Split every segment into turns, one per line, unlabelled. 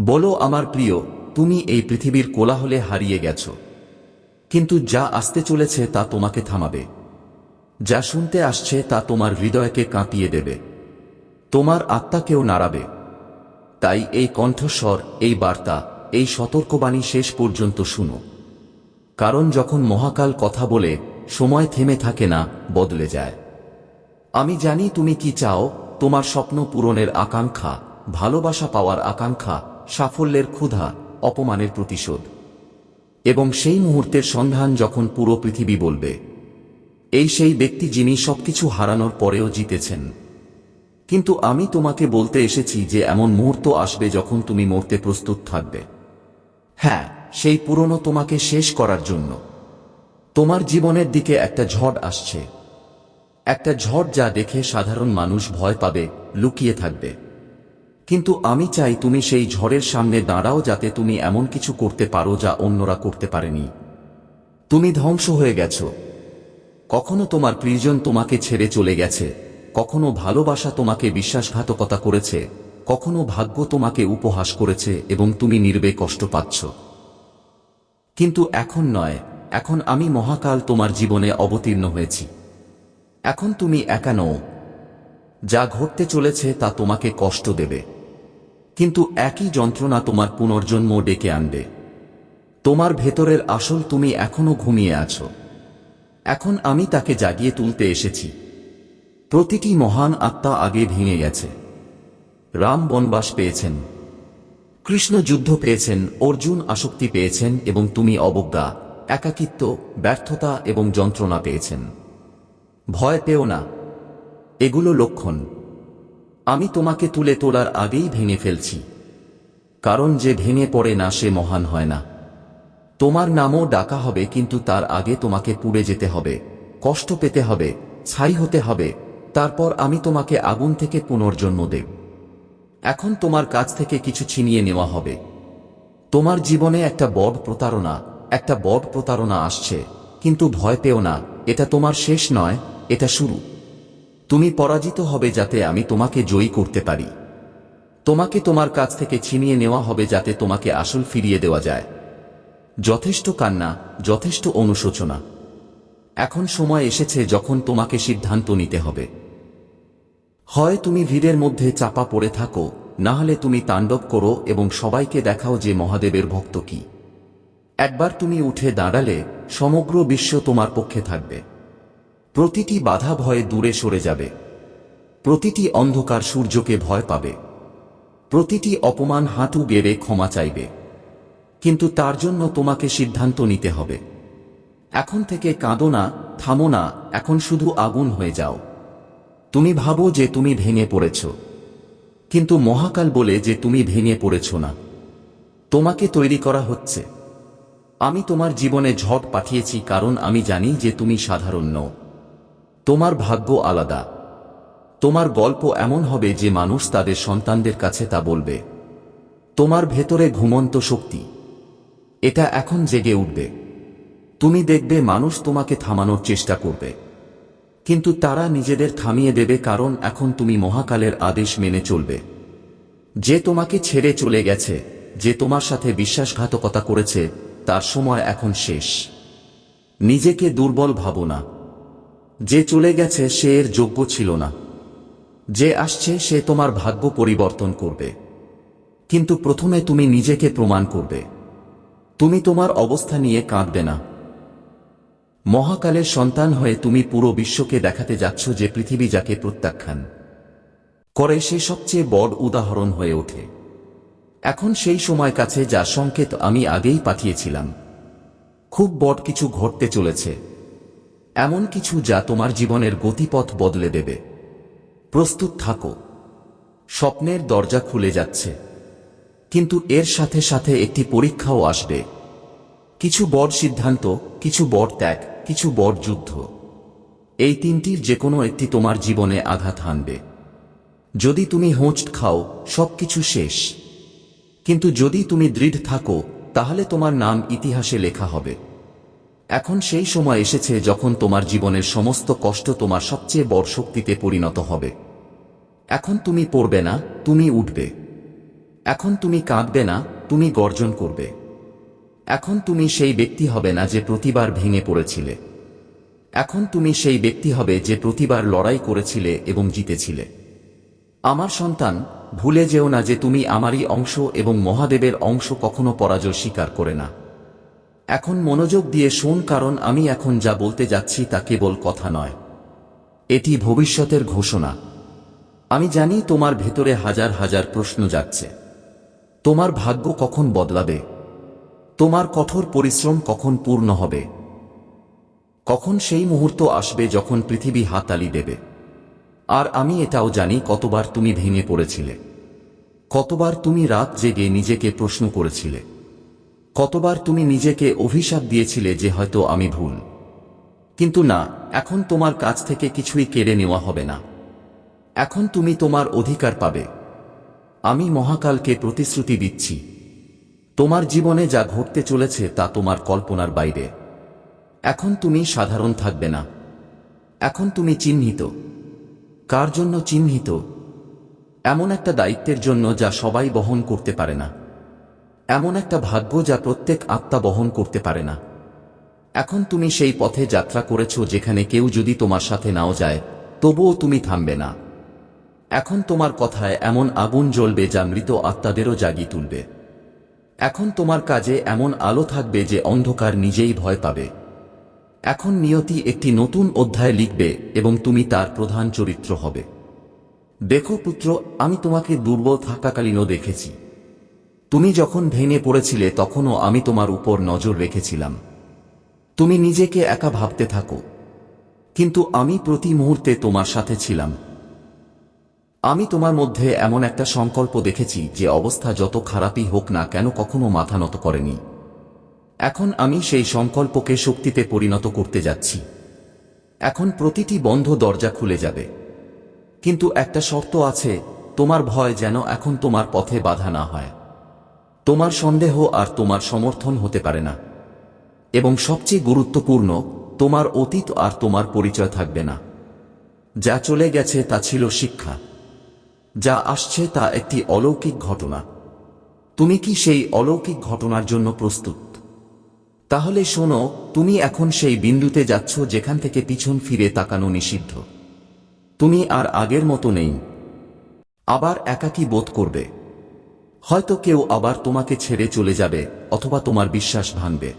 বলো আমার প্রিয়, তুমি এই পৃথিবীর কোলাহলে হারিয়ে গেছ। কিন্তু যা আসতে চলেছে তা তোমাকে থামাবে। যা শুনতে আসছে তা তোমার হৃদয়কে কাঁপিয়ে দেবে। তোমার আত্মাকেও নাড়াবে। তাই এই কণ্ঠস্বর, এই বার্তা, এই সতর্কবাণী শেষ পর্যন্ত শুনো। কারণ যখন মহাকাল কথা বলে, সময় থেমে থাকে না, বদলে যায়। আমি জানি তুমি কি চাও, তোমার স্বপ্ন পূরণের আকাঙ্ক্ষা, ভালোবাসা পাওয়ার আকাঙ্ক্ষা সাফল্যের ক্ষুধা, অপমানের প্রতিশোধ। এবং সেই মুহূর্তের সন্ধান যখন পুরো পৃথিবী বলবে। এই সেই ব্যক্তি যিনি সবকিছু হারানোর পরেও জিতেছেন। কিন্তু আমি তোমাকে বলতে এসেছি যে এমন মুহূর্ত আসবে যখন তুমি মরতে প্রস্তুত থাকবে। হ্যাঁ সেই পুরনো তোমাকে শেষ করার জন্য। তোমার জীবনের দিকে একটা ঝড় আসছে। একটা ঝড় যা দেখে সাধারণ মানুষ ভয় পাবে, লুকিয়ে থাকবে। কিন্তু আমি চাই তুমি সেই ঝড়ের সামনে দাঁড়াও যাতে তুমি এমন কিছু করতে পারো যা অন্যরা করতে পারেনি। তুমি ধ্বংস হয়ে গেছ। কখনো তোমার প্রিয়জন তোমাকে ছেড়ে চলে গেছে। কখনো ভালোবাসা তোমাকে বিশ্বাসঘাতকতা করেছে। কখনো ভাগ্য তোমাকে উপহাস করেছে এবং তুমি নির্বে কষ্ট পাচ্ছ। কিন্তু এখন নয়, এখন আমি মহাকাল তোমার জীবনে অবতীর্ণ হয়েছি। এখন তুমি একা নও যা ঘটতে চলেছে তা তোমাকে কষ্ট দেবে। কিন্তু একই যন্ত্রণা তোমার পুনর্জন্ম ডেকে আনবে। তোমার ভেতরের আসল তুমি এখনও ঘুমিয়ে আছো। এখন আমি তাকে জাগিয়ে তুলতে এসেছি। প্রতিটি মহান আত্মা আগে ভেঙে গেছে। রাম বনবাস পেয়েছেন। কৃষ্ণ যুদ্ধ পেয়েছেন, অর্জুন আসক্তি পেয়েছেন এবং তুমি অবজ্ঞা, একাকিত্ব, ব্যর্থতা এবং যন্ত্রণা পেয়েছেন। ভয় পেও না। এগুলো লক্ষণ। আমি তোমাকে তুলে তোলার আগেই ভেঙে ফেলছি। কারণ যে ভেঙে পড়ে না, সে মহান হয় না। তোমার নামও ডাকা হবে, কিন্তু তার আগে তোমাকে পুড়ে যেতে হবে, কষ্ট পেতে হবে, ছাই হতে হবে। তারপর আমি তোমাকে আগুন থেকে পুনর্জন্ম দেব। এখন তোমার কাছ থেকে কিছু ছিনিয়ে নেওয়া হবে। তোমার জীবনে একটা বড় প্রতারণা, একটা বড় প্রতারণা আসছে। কিন্তু ভয় পেও না, এটা তোমার শেষ নয়, এটা শুরু। তুমি পরাজিত হবে যাতে আমি তোমাকে জয়ী করতে পারি। তোমাকে তোমার কাছ থেকে ছিনিয়ে নেওয়া হবে যাতে তোমাকে আসল ফিরিয়ে দেওয়া যায়। যথেষ্ট কান্না, যথেষ্ট অনুশোচনা। এখন সময় এসেছে যখন তোমাকে সিদ্ধান্ত নিতে হবে। হয় তুমি ভিড়ের মধ্যে চাপা পড়ে থাকো, না হলে তুমি তাণ্ডব করো এবং সবাইকে দেখাও যে মহাদেবের ভক্ত কি। একবার তুমি উঠে দাঁড়ালে সমগ্র বিশ্ব তোমার পক্ষে থাকবে। প্রতিটি বাধা ভয়ে দূরে সরে যাবে। প্রতিটি অন্ধকার সূর্যকে ভয় পাবে। প্রতিটি অপমান হাঁটু গেড়ে ক্ষমা চাইবে। কিন্তু তার জন্য তোমাকে সিদ্ধান্ত নিতে হবে। এখন থেকে কাঁদো না, থামো না, এখন শুধু আগুন হয়ে যাও। তুমি ভাবো যে তুমি ভেঙে পড়েছ। কিন্তু মহাকাল বলে যে তুমি ভেঙে পড়েছ না। তোমাকে তৈরি করা হচ্ছে। আমি তোমার জীবনে ঝড় পাঠিয়েছি কারণ আমি জানি যে তুমি সাধারণ নও। তোমার ভাগ্য আলাদা। তোমার গল্প এমন হবে যে মানুষ তাদের সন্তানদের কাছে তা বলবে। তোমার ভেতরে ঘুমন্ত শক্তি। এটা এখন জেগে উঠবে। তুমি দেখবে মানুষ তোমাকে থামানোর চেষ্টা করবে। কিন্তু তারা নিজেদের থামিয়ে দেবে কারণ এখন তুমি মহাকালের আদেশ মেনে চলবে। যে তোমাকে ছেড়ে চলে গেছে, যে তোমার সাথে বিশ্বাসঘাতকতা করেছে, তার সময় এখন শেষ। নিজেকে দুর্বল ভাবো না। যে চলে গেছে সে এর যোগ্য ছিল না। যে আসছে সে তোমার ভাগ্য পরিবর্তন করবে। কিন্তু প্রথমে তুমি নিজেকে প্রমাণ করবে। তুমি তোমার অবস্থা নিয়ে কাঁদবে না। মহাকালের সন্তান হয়ে তুমি পুরো বিশ্বকে দেখাতে যাচ্ছ যে পৃথিবী যাকে প্রত্যাখ্যান করে সে সবচেয়ে বড় উদাহরণ হয়ে ওঠে। এখন সেই সময় কাছে যা সংকেত আমি আগেই পাঠিয়েছিলাম। খুব বড় কিছু ঘটতে চলেছে। এমন কিছু যা তোমার জীবনের গতিপথ বদলে দেবে। প্রস্তুত থাকো। স্বপ্নের দরজা খুলে যাচ্ছে। কিন্তু এর সাথে সাথে একটি পরীক্ষাও আসবে। কিছু বড় সিদ্ধান্ত, কিছু বড় ত্যাগ, কিছু বড় যুদ্ধ। এই তিনটির যে কোনো একটি তোমার জীবনে আঘাত হানবে। যদি তুমি হোঁচট খাও, সবকিছু শেষ। কিন্তু যদি তুমি দৃঢ় থাকো, তাহলে তোমার নাম ইতিহাসে লেখা হবে। এখন সেই সময় এসেছে যখন তোমার জীবনের সমস্ত কষ্ট তোমার সবচেয়ে বড় শক্তিতে পরিণত হবে। এখন তুমি পড়বে না, তুমি উঠবে। এখন তুমি কাঁদবে না, তুমি গর্জন করবে। এখন তুমি সেই ব্যক্তি হবে না যে প্রতিবার ভেঙে পড়েছিলে। এখন তুমি সেই ব্যক্তি হবে যে প্রতিবার লড়াই করেছিলে এবং জিতেছিলে। আমার সন্তান, ভুলে যেও না যে তুমি আমারই অংশ এবং মহাদেবের অংশ কখনো পরাজয় স্বীকার করে না। এখন মনোযোগ দিয়ে শোন, কারণ আমি এখন যা বলতে যাচ্ছি তা কেবল কথা নয়। এটি ভবিষ্যতের ঘোষণা। আমি জানি তোমার ভেতরে হাজার হাজার প্রশ্ন যাচ্ছে তোমার ভাগ্য কখন বদলাবে? তোমার কঠোর পরিশ্রম কখন পূর্ণ হবে? কখন সেই মুহূর্ত আসবে যখন পৃথিবী হাতালি দেবে? আর আমি এটাও জানি কতবার তুমি ভেঙে পড়েছিলে। কতবার তুমি রাত জেগে নিজেকে প্রশ্ন করেছিলে। কতবার তুমি নিজেকে অভিশাপ দিয়েছিলে যে হয়তো আমি ভুল। কিন্তু না, এখন তোমার কাছ থেকে কিছুই কেড়ে নেওয়া হবে না। এখন তুমি তোমার অধিকার পাবে। আমি মহাকালকে প্রতিশ্রুতি দিচ্ছি। তোমার জীবনে যা ঘটতে চলেছে তা তোমার কল্পনার বাইরে। এখন তুমি সাধারণ থাকবে না। এখন তুমি চিহ্নিত। কার জন্য চিহ্নিত? এমন একটা দায়িত্বের জন্য যা সবাই বহন করতে পারে না। এমন একটা ভাগ্য যা প্রত্যেক আত্মা বহন করতে পারে না। এখন তুমি সেই পথে যাত্রা করেছ যেখানে কেউ যদি তোমার সাথে নাও যায়, তবুও তুমি থামবে না। এখন তোমার কথায় এমন আগুন জ্বলবে যা মৃত আত্মাদেরও জাগিয়ে তুলবে। এখন তোমার কাজে এমন আলো থাকবে যে অন্ধকার নিজেই ভয় পাবে। এখন নিয়তি একটি নতুন অধ্যায় লিখবে এবং তুমি তার প্রধান চরিত্র হবে। দেখো পুত্র, আমি তোমাকে দুর্বল থাকাকালীনও দেখেছি। তুমি যখন ভেঙে পড়েছিলে, তখনও আমি তোমার উপর নজর রেখেছিলাম। তুমি নিজেকে একা ভাবতে থাকো। কিন্তু আমি প্রতি মুহূর্তে তোমার সাথে ছিলাম। আমি তোমার মধ্যে এমন একটা সংকল্প দেখেছি যে অবস্থা যত খারাপই হোক না কেন কখনো মাথা নত করেনি। এখন আমি সেই সংকল্পকে শক্তিতে পরিণত করতে যাচ্ছি। এখন প্রতিটি বন্ধ দরজা খুলে যাবে। কিন্তু একটা শর্ত আছে, তোমার ভয় যেন এখন তোমার পথে বাধা না হয়। তোমার সন্দেহ আর তোমার সমর্থন হতে পারে না। এবং সবচেয়ে গুরুত্বপূর্ণ, তোমার অতীত আর তোমার পরিচয় থাকবে না। যা চলে গেছে তা ছিল শিক্ষা। যা আসছে তা একটি অলৌকিক ঘটনা। তুমি কি সেই অলৌকিক ঘটনার জন্য প্রস্তুত? তাহলে শোনো, তুমি এখন সেই বিন্দুতে যাচ্ছ যেখান থেকে পিছন ফিরে তাকানো নিষিদ্ধ। তুমি আর আগের মতো নেই। আবার একাকী বোধ করবে। হয়তো কেউ আবার তোমাকে ছেড়ে চলে যাবে অথবা তোমার বিশ্বাস ভাঙবে।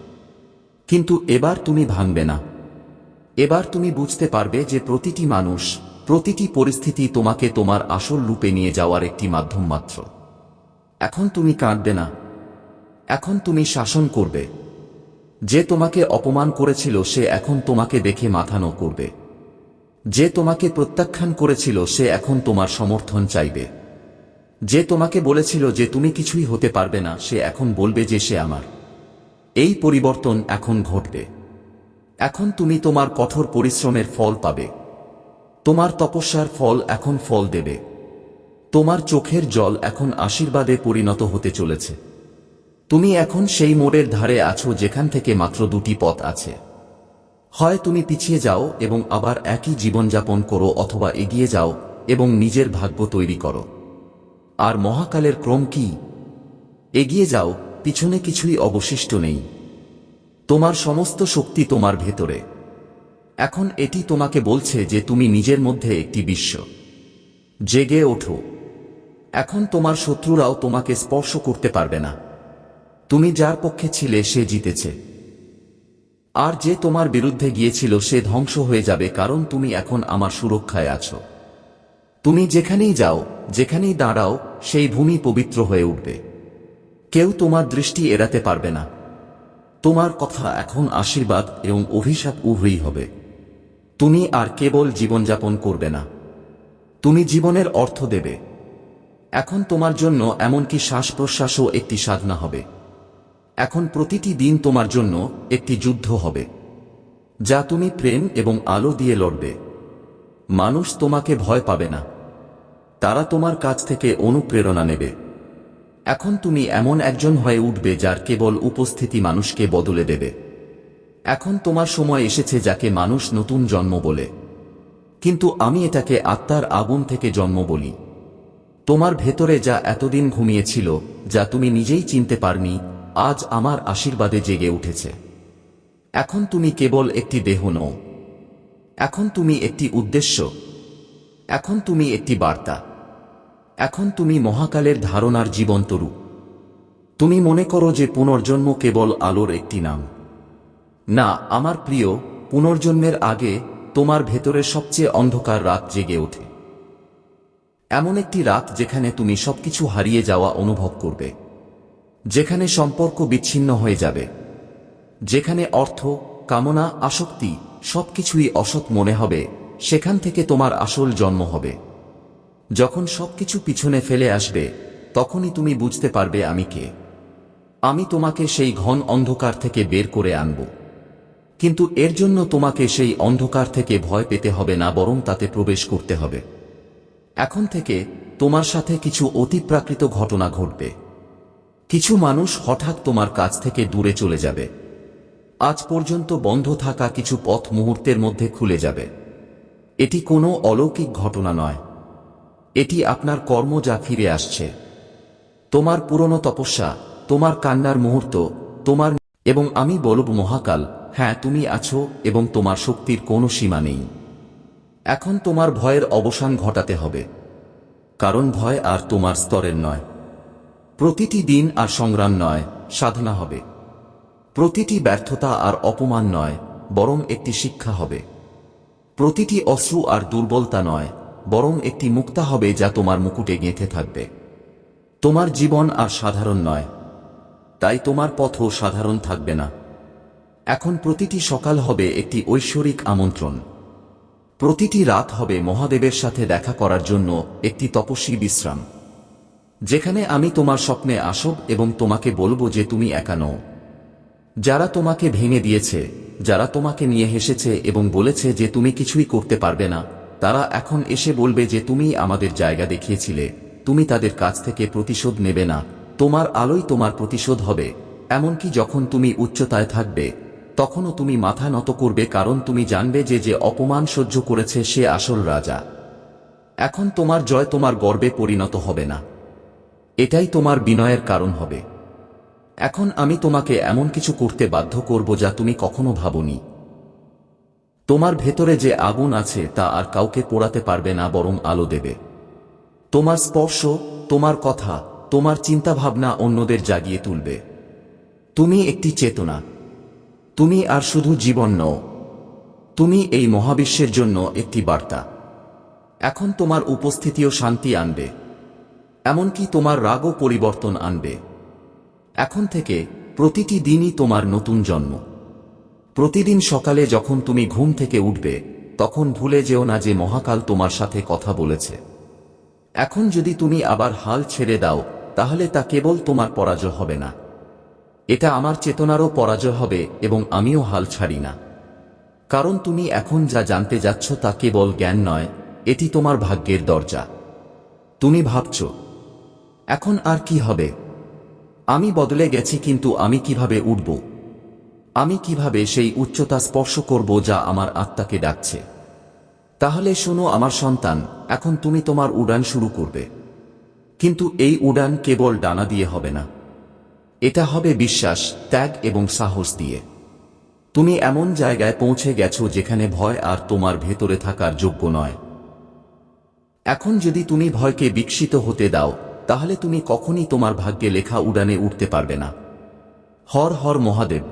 কিন্তু এবার তুমি ভাঙবে না। এবার তুমি বুঝতে পারবে যে প্রতিটি মানুষ, প্রতিটি পরিস্থিতি তোমাকে তোমার আসল রূপে নিয়ে যাওয়ার একটি মাধ্যম মাত্র। এখন তুমি কাঁদবে না। এখন তুমি শাসন করবে। যে তোমাকে অপমান করেছিল সে এখন তোমাকে দেখে মাথানো করবে। যে তোমাকে প্রত্যাখ্যান করেছিল সে এখন তোমার সমর্থন চাইবে। যে তোমাকে বলেছিল যে তুমি কিছুই হতে পারবে না, সে এখন বলবে যে সে আমার। এই পরিবর্তন এখন ঘটবে। এখন তুমি তোমার কঠোর পরিশ্রমের ফল পাবে। তোমার তপস্যার ফল এখন ফল দেবে। তোমার চোখের জল এখন আশীর্বাদে পরিণত হতে চলেছে। তুমি এখন সেই মোড়ের ধারে আছো যেখান থেকে মাত্র দুটি পথ আছে। হয় তুমি পিছিয়ে যাও এবং আবার একই জীবনযাপন করো অথবা এগিয়ে যাও এবং নিজের ভাগ্য তৈরি করো। আর মহাকালের ক্রম কি? এগিয়ে যাও, পিছনে কিছুই অবশিষ্ট নেই। তোমার সমস্ত শক্তি তোমার ভেতরে। এখন এটি তোমাকে বলছে যে তুমি নিজের মধ্যে একটি বিশ্ব। জেগে ওঠো। এখন তোমার শত্রুরাও তোমাকে স্পর্শ করতে পারবে না। তুমি যার পক্ষে ছিলে সে জিতেছে। আর যে তোমার বিরুদ্ধে গিয়েছিল সে ধ্বংস হয়ে যাবে কারণ তুমি এখন আমার সুরক্ষায় আছো। তুমি যেখানেই যাও, যেখানেই দাঁড়াও, সেই ভূমি পবিত্র হয়ে উঠবে। কেউ তোমার দৃষ্টি এড়াতে পারবে না। তোমার কথা এখন আশীর্বাদ এবং অভিশাপ উভয়ই হবে। তুমি আর কেবল জীবনযাপন করবে না। তুমি জীবনের অর্থ দেবে। এখন তোমার জন্য এমনকি শ্বাস প্রশ্বাসও একটি সাধনা হবে। এখন প্রতিটি দিন তোমার জন্য একটি যুদ্ধ হবে, যা তুমি প্রেম এবং আলো দিয়ে লড়বে। মানুষ তোমাকে ভয় পাবে না। তারা তোমার কাছ থেকে অনুপ্রেরণা নেবে। এখন তুমি এমন একজন হয়ে উঠবে যার কেবল উপস্থিতি মানুষকে বদলে দেবে। এখন তোমার সময় এসেছে যাকে মানুষ নতুন জন্ম বলে। কিন্তু আমি এটাকে আত্মার আগুন থেকে জন্ম বলি। তোমার ভেতরে যা এতদিন ঘুমিয়েছিল, যা তুমি নিজেই চিনতে পারনি, আজ আমার আশীর্বাদে জেগে উঠেছে। এখন তুমি কেবল একটি দেহ নও। এখন তুমি একটি উদ্দেশ্য। এখন তুমি একটি বার্তা। এখন তুমি মহাকালের ধারণার জীবন্ত রূপ। তুমি মনে করো যে পুনর্জন্ম কেবল আলোর একটি নাম। না, আমার প্রিয়, পুনর্জন্মের আগে তোমার ভেতরের সবচেয়ে অন্ধকার রাত জেগে ওঠে। এমন একটি রাত যেখানে তুমি সবকিছু হারিয়ে যাওয়া অনুভব করবে। যেখানে সম্পর্ক বিচ্ছিন্ন হয়ে যাবে। যেখানে অর্থ, কামনা, আসক্তি সবকিছুই অসৎ মনে হবে, সেখান থেকে তোমার আসল জন্ম হবে। যখন সবকিছু পিছনে ফেলে আসবে, তখনই তুমি বুঝতে পারবে আমি কে। আমি তোমাকে সেই ঘন অন্ধকার থেকে বের করে আনব। কিন্তু এর জন্য তোমাকে সেই অন্ধকার থেকে ভয় পেতে হবে না, বরং তাতে প্রবেশ করতে হবে। এখন থেকে তোমার সাথে কিছু অতিপ্রাকৃত ঘটনা ঘটবে। কিছু মানুষ হঠাৎ তোমার কাছ থেকে দূরে চলে যাবে। আজ পর্যন্ত বন্ধ থাকা কিছু পথ মুহূর্তের মধ্যে খুলে যাবে। এটি কোনো অলৌকিক ঘটনা নয়। এটি আপনার কর্ম যা ফিরে আসছে। তোমার পুরনো তপস্যা, তোমার কান্নার মুহূর্ত, তোমার এবং আমি বলব মহাকাল হ্যাঁ তুমি আছো এবং তোমার শক্তির কোনো সীমা নেই। এখন তোমার ভয়ের অবসান ঘটাতে হবে। কারণ ভয় আর তোমার স্তরের নয়। প্রতিটি দিন আর সংগ্রাম নয়, সাধনা হবে। প্রতিটি ব্যর্থতা আর অপমান নয়, বরং একটি শিক্ষা হবে। প্রতিটি অশ্রু আর দুর্বলতা নয়, বরং একটি মুক্তা হবে যা তোমার মুকুটে গেঁথে থাকবে। তোমার জীবন আর সাধারণ নয়, তাই তোমার পথও সাধারণ থাকবে না। এখন প্রতিটি সকাল হবে একটি ঐশ্বরিক আমন্ত্রণ। প্রতিটি রাত হবে মহাদেবের সাথে দেখা করার জন্য একটি তপস্বী বিশ্রাম। যেখানে আমি তোমার স্বপ্নে আসব এবং তোমাকে বলব যে তুমি একা নও। যারা তোমাকে ভেঙে দিয়েছে, যারা তোমাকে নিয়ে হেসেছে এবং বলেছে যে তুমি কিছুই করতে পারবে না, তারা এখন এসে বলবে যে তুমি আমাদের জায়গা দেখিয়েছিলে, তুমি তাদের কাছ থেকে প্রতিশোধ নেবে না, তোমার আলোই তোমার প্রতিশোধ হবে। এমনকি যখন তুমি উচ্চতায় থাকবে, তখনও তুমি মাথা নত করবে কারণ তুমি জানবে যে যে অপমান সহ্য করেছে সে আসল রাজা। এখন তোমার জয় তোমার গর্বে পরিণত হবে না। এটাই তোমার বিনয়ের কারণ হবে। এখন আমি তোমাকে এমন কিছু করতে বাধ্য করব যা তুমি কখনো ভাবনি। তোমার ভেতরে যে আগুন আছে তা আর কাউকে পোড়াতে পারবে না, বরং আলো দেবে। তোমার স্পর্শ, তোমার কথা, তোমার চিন্তাভাবনা অন্যদের জাগিয়ে তুলবে। তুমি একটি চেতনা। তুমি আর শুধু জীবন নও। তুমি এই মহাবিশ্বের জন্য একটি বার্তা। এখন তোমার উপস্থিতিও শান্তি আনবে। এমনকি তোমার রাগও পরিবর্তন আনবে। এখন থেকে প্রতিটি দিনই তোমার নতুন জন্ম। প্রতিদিন সকালে যখন তুমি ঘুম থেকে উঠবে, তখন ভুলে যেও না যে মহাকাল তোমার সাথে কথা বলেছে। এখন যদি তুমি আবার হাল ছেড়ে দাও, তাহলে তা কেবল তোমার পরাজয় হবে না। এটা আমার চেতনারও পরাজয় হবে এবং আমিও হাল ছাড়ি না। কারণ তুমি এখন যা জানতে যাচ্ছ তা কেবল জ্ঞান নয়, এটি তোমার ভাগ্যের দরজা। তুমি ভাবছ, এখন আর কি হবে? আমি বদলে গেছি কিন্তু আমি কীভাবে উঠব? আমি কীভাবে সেই উচ্চতা স্পর্শ করব যা আমার আত্মাকে ডাকছে? তাহলে শোনো আমার সন্তান, এখন তুমি তোমার উড়ান শুরু করবে। কিন্তু এই উড়ান কেবল ডানা দিয়ে হবে না। এটা হবে বিশ্বাস, ত্যাগ এবং সাহস দিয়ে। তুমি এমন জায়গায় পৌঁছে গেছো যেখানে ভয় আর তোমার ভেতরে থাকার যোগ্য নয়। এখন যদি তুমি ভয়কে বিকশিত হতে দাও তাহলে তুমি কখনই তোমার ভাগ্যে লেখা উড়ানে উঠতে পারবে না। হর হর মহাদেব